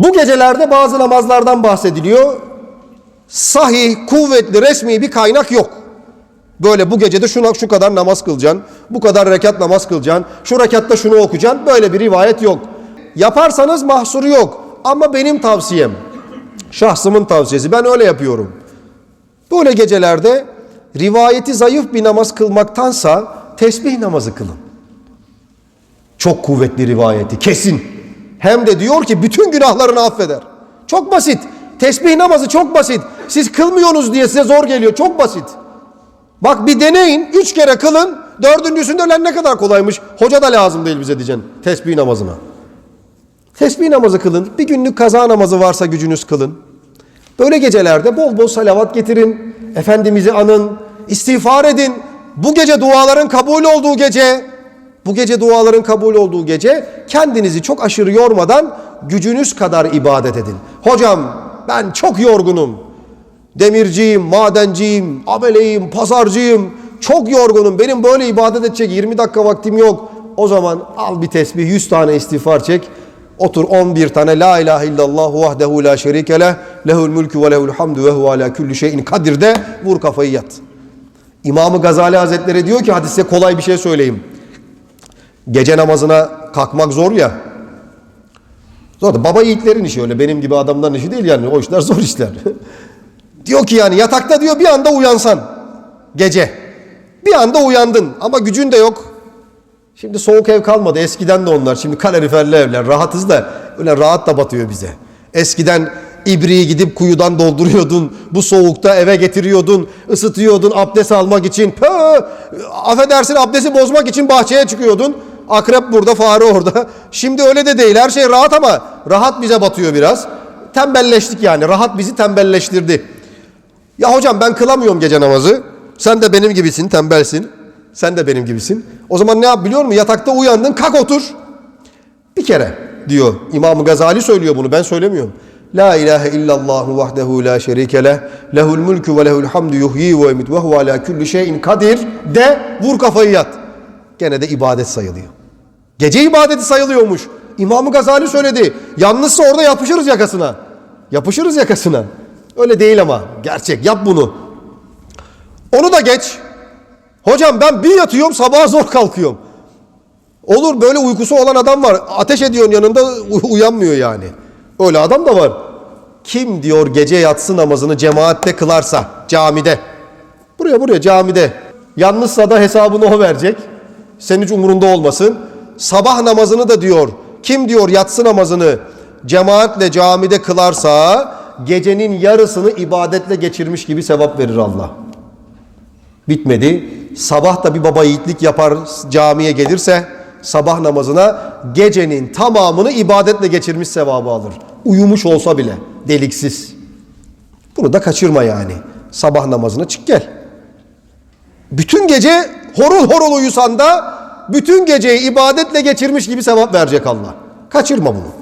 Bu gecelerde bazı namazlardan bahsediliyor. Sahih, kuvvetli, resmi bir kaynak yok. Böyle bu gecede şuna şu kadar namaz kılacaksın. Bu kadar rekat namaz kılacaksın. Şu rekatta şunu okuyacaksın. Böyle bir rivayet yok. Yaparsanız mahsuru yok. Ama benim tavsiyem, şahsımın tavsiyesi ben öyle yapıyorum. Böyle gecelerde rivayeti zayıf bir namaz kılmaktansa tesbih namazı kılın. Çok kuvvetli rivayeti kesin. Hem de diyor ki bütün günahlarını affeder. Çok basit. Tesbih namazı çok basit. Siz kılmıyorsunuz diye size zor geliyor. Çok basit. Bak bir deneyin. Üç kere kılın. Dördüncüsünde lan ne kadar kolaymış. Hoca da lazım değil bize diyeceksin. Tesbih namazına. Tesbih namazı kılın. Bir günlük kaza namazı varsa gücünüz kılın. Böyle gecelerde bol bol salavat getirin. Efendimiz'i anın. istiğfar edin. Bu gece duaların kabul olduğu gece, bu gece duaların kabul olduğu gece kendinizi çok aşırı yormadan gücünüz kadar ibadet edin. Hocam ben çok yorgunum. Demirciyim, madenciyim, ameleyim, pazarcıyım. Çok yorgunum. Benim böyle ibadet edecek 20 dakika vaktim yok. O zaman al bir tesbih 100 tane istiğfar çek. Otur 11 tane la ilahe illallah vahdehu la şerike leh lehul mülkü ve lehul hamdu ve huve ala kulli şeyin kadir de vur kafayı yat. İmamı Gazali Hazretleri diyor ki hadise kolay bir şey söyleyeyim. Gece namazına kalkmak zor ya. Zor da baba yiğitlerin işi öyle benim gibi adamların işi değil yani o işler zor işler. diyor ki yani yatakta diyor bir anda uyansan gece. Bir anda uyandın ama gücün de yok. Şimdi soğuk ev kalmadı. Eskiden de onlar. Şimdi kaloriferli evler. Rahatız da öyle rahat da batıyor bize. Eskiden ibriği gidip kuyudan dolduruyordun. Bu soğukta eve getiriyordun. ısıtıyordun abdest almak için. Pö, affedersin abdesti bozmak için bahçeye çıkıyordun. Akrep burada, fare orada. Şimdi öyle de değil. Her şey rahat ama rahat bize batıyor biraz. Tembelleştik yani. Rahat bizi tembelleştirdi. Ya hocam ben kılamıyorum gece namazı. Sen de benim gibisin, tembelsin. Sen de benim gibisin. O zaman ne yap biliyor musun? Yatakta uyandın, kalk otur. Bir kere diyor. İmam Gazali söylüyor bunu, ben söylemiyorum. La ilahe illallah vahdehu la şerike leh. Lehul mulku ve lehul hamdu yuhyi ve yumit ve huve ala kulli şeyin kadir. De vur kafayı yat. Gene de ibadet sayılıyor. Gece ibadeti sayılıyormuş. İmam Gazali söyledi. Yalnızsa orada yapışırız yakasına. Yapışırız yakasına. Öyle değil ama. Gerçek. Yap bunu. Onu da geç. Hocam ben bir yatıyorum sabaha zor kalkıyorum. Olur böyle uykusu olan adam var. Ateş ediyorsun yanında uyanmıyor yani. Öyle adam da var. Kim diyor gece yatsı namazını cemaatte kılarsa camide. Buraya buraya camide. Yalnızsa da hesabını o verecek. Senin hiç umurunda olmasın. Sabah namazını da diyor. Kim diyor yatsı namazını cemaatle camide kılarsa gecenin yarısını ibadetle geçirmiş gibi sevap verir Allah. Bitmedi. Sabah da bir baba yiğitlik yapar camiye gelirse sabah namazına gecenin tamamını ibadetle geçirmiş sevabı alır. Uyumuş olsa bile deliksiz. Bunu da kaçırma yani. Sabah namazına çık gel. Bütün gece horul horul uyusan da bütün geceyi ibadetle geçirmiş gibi sevap verecek Allah. Kaçırma bunu.